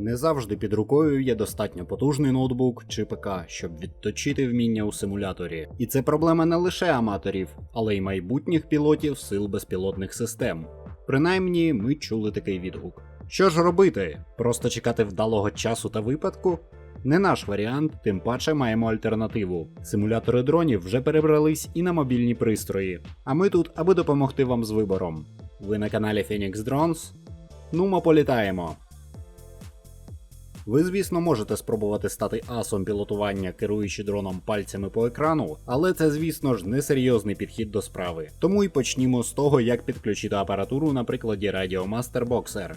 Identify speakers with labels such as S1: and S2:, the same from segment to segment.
S1: Не завжди під рукою є достатньо потужний ноутбук чи ПК, щоб відточити вміння у симуляторі. І це проблема не лише аматорів, але й майбутніх пілотів сил безпілотних систем. Принаймні, ми чули такий відгук. Що ж робити? Просто чекати вдалого часу та випадку? Не наш варіант, тим паче маємо альтернативу. Симулятори дронів вже перебрались і на мобільні пристрої. А ми тут, аби допомогти вам з вибором. Ви на каналі Phoenix Drones? Ну, ми політаємо. Ви, звісно, можете спробувати стати асом пілотування, керуючи дроном пальцями по екрану, але це, звісно ж, несерйозний підхід до справи. Тому і почнімо з того, як підключити апаратуру на прикладі Radiomaster Boxer.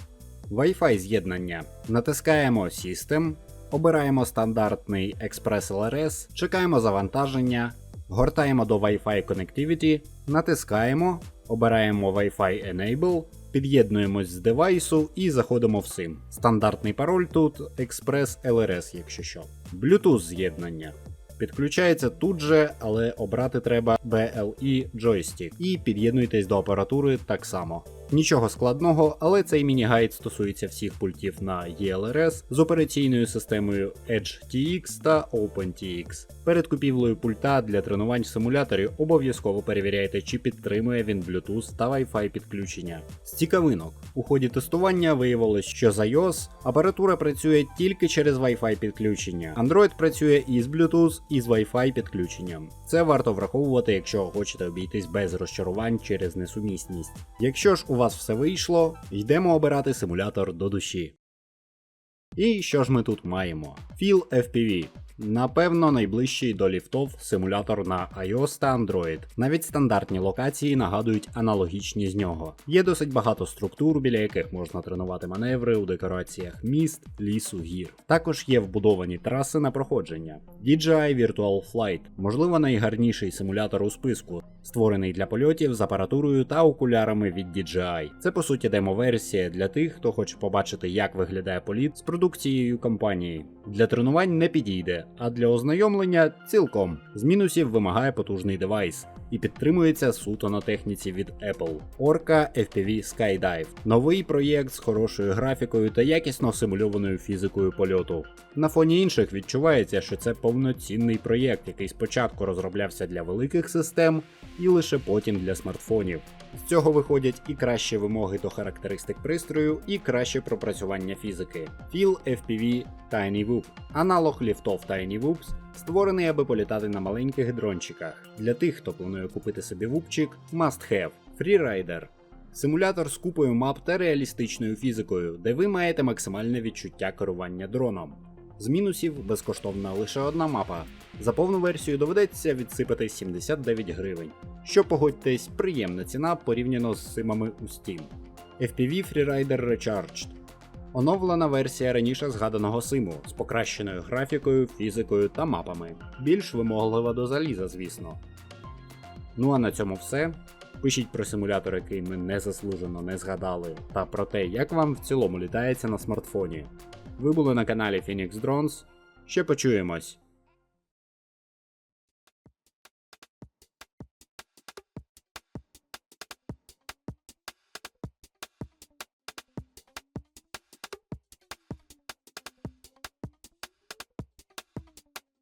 S1: Wi-Fi з'єднання. Натискаємо System, обираємо стандартний Express LRS, чекаємо завантаження, гортаємо до Wi-Fi Connectivity, натискаємо, обираємо Wi-Fi Enable, під'єднуємось з девайсу і заходимо в SIM. Стандартний пароль тут Express LRS, якщо що. Bluetooth з'єднання. Підключається тут же, але обрати треба BLE джойстик і під'єднуйтесь до апаратури так само. Нічого складного, але цей міні-гайд стосується всіх пультів на ELRS з операційною системою Edge TX та OpenTX. Перед купівлею пульта для тренувань в симуляторі обов'язково перевіряйте, чи підтримує він Bluetooth та Wi-Fi підключення. З цікавинок, у ході тестування виявилось, що за iOS апаратура працює тільки через Wi-Fi підключення. Android працює і з Bluetooth, і з Wi-Fi підключенням. Це варто враховувати, якщо хочете обійтись без розчарувань через несумісність. Якщо ж у вас все вийшло, йдемо обирати симулятор до душі. І що ж ми тут маємо? Філ FPV. Напевно, найближчий до ліфтов симулятор на iOS та Android. Навіть стандартні локації нагадують аналогічні з нього. Є досить багато структур, біля яких можна тренувати маневри у декораціях міст, лісу, гір. Також є вбудовані траси на проходження. DJI Virtual Flight, можливо, найгарніший симулятор у списку, створений для польотів з апаратурою та окулярами від DJI. Це по суті демо-версія для тих, хто хоче побачити, як виглядає політ з продукцією компанії. Для тренувань не підійде, а для ознайомлення цілком. З мінусів вимагає потужний девайс і підтримується суто на техніці від Apple. Orca FPV Skydive новий проєкт з хорошою графікою та якісно симульованою фізикою польоту. На фоні інших відчувається, що це повноцінний проєкт, який спочатку розроблявся для великих систем і лише потім для смартфонів. З цього виходять і кращі вимоги до характеристик пристрою, і краще пропрацювання фізики. Feel FPV Tiny Whoop аналог ліфтов Tiny Whoops, створений, аби політати на маленьких дрончиках. Для тих, хто планує купити собі вупчик, must have Freerider. Симулятор з купою мап та реалістичною фізикою, де ви маєте максимальне відчуття керування дроном. З мінусів безкоштовна лише одна мапа. За повну версію доведеться відсипати 79 гривень. Що погодьтесь, приємна ціна порівняно з симами у Steam. FPV Freerider Recharged. Оновлена версія раніше згаданого симу з покращеною графікою, фізикою та мапами. Більш вимоглива до заліза, звісно. Ну а на цьому все. Пишіть про симулятор, який ми незаслужено не згадали, та про те, як вам в цілому літається на смартфоні. Ви були на каналі Phoenix Drones. Ще почуємось.